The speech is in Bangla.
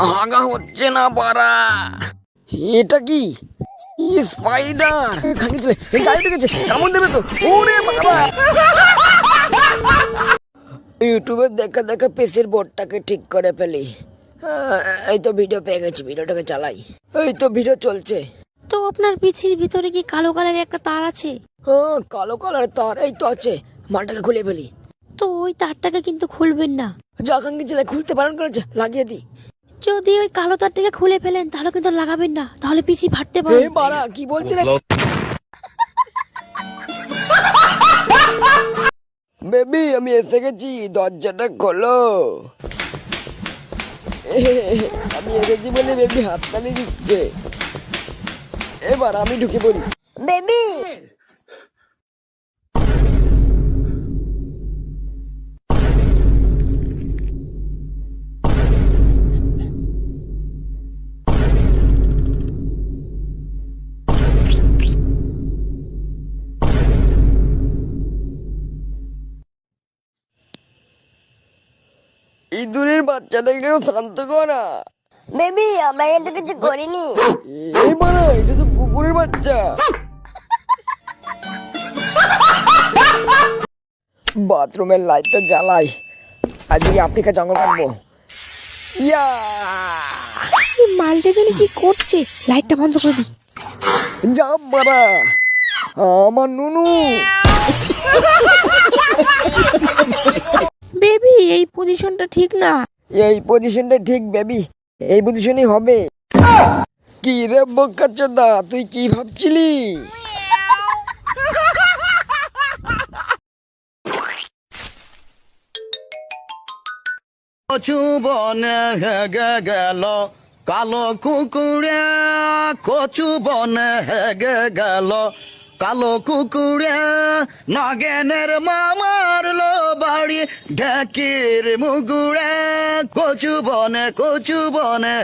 হাগা হচ্ছে না বাড়া। এটা কি? স্পাইডার খাঙ্কি চলে এই গাড়ি ঢুকেছে কেমন দেবে তো। ওরে বাবা! ইউটিউবে দেখা দেখা পেসের বোর্ডটাকে ঠিক করে ফেলি। এই তো ভিডিও পেয়ে গেছি। ভিডিওটাকে চালাই। এই তো ভিডিও চলছে। তো আপনার পিছির ভিতরে কি কালো কালারের একটা তার আছে? হ্যাঁ কালো কালার তার এই তো আছে। মালটাকে খুলে ফেলি। তো ওই তারটাকে কিন্তু খুলবেন না। যা খাঙ্কি চলে খুলতে বারণ করেছে। লাগিয়ে দি যদি ওই কালো তারটাকে খুলে ফেলেন তাহলে কিন্তু লাগাবেন না। তাহলে পিসি ফাটতে পারে। বাড়া কি বলছে রে বেবি আমি এসে গেছি দরজাটা খোলো। আমি এসেছি বলে বেবি হাততালি দিচ্ছে। এবার আমি ঢুকে পড়ি। বেবি ইঁদুরের বাচ্চাটাকেও শান্ত করা। বেবি আমরা কিন্তু কিছু করিনি। এই বাড়া এটা তো কুকুরের বাচ্চা। বাথরুমের লাইটটা জ্বালাই। আজকে আফ্রিকা জঙ্গল কাটবো। ইয়া! এই মালটা যেন কি করছে? লাইটটা বন্ধ করে দি যাব বাড়া আমার নুনু। বেবি এই পজিশনটা ঠিক না? এই পজিশনটা ঠিক বেবি এই পজিশনই হবে। কি রে বোকাচোদা তুই কি ভাবছিলি? কচু হেগে গেল কালো কুকুরে কচু বনে হেগে গেল। কালো কুকুরে নাগেনের মামার লো বাড়ি ঢেকির মুগুড়ে কচু বনে কচু বনে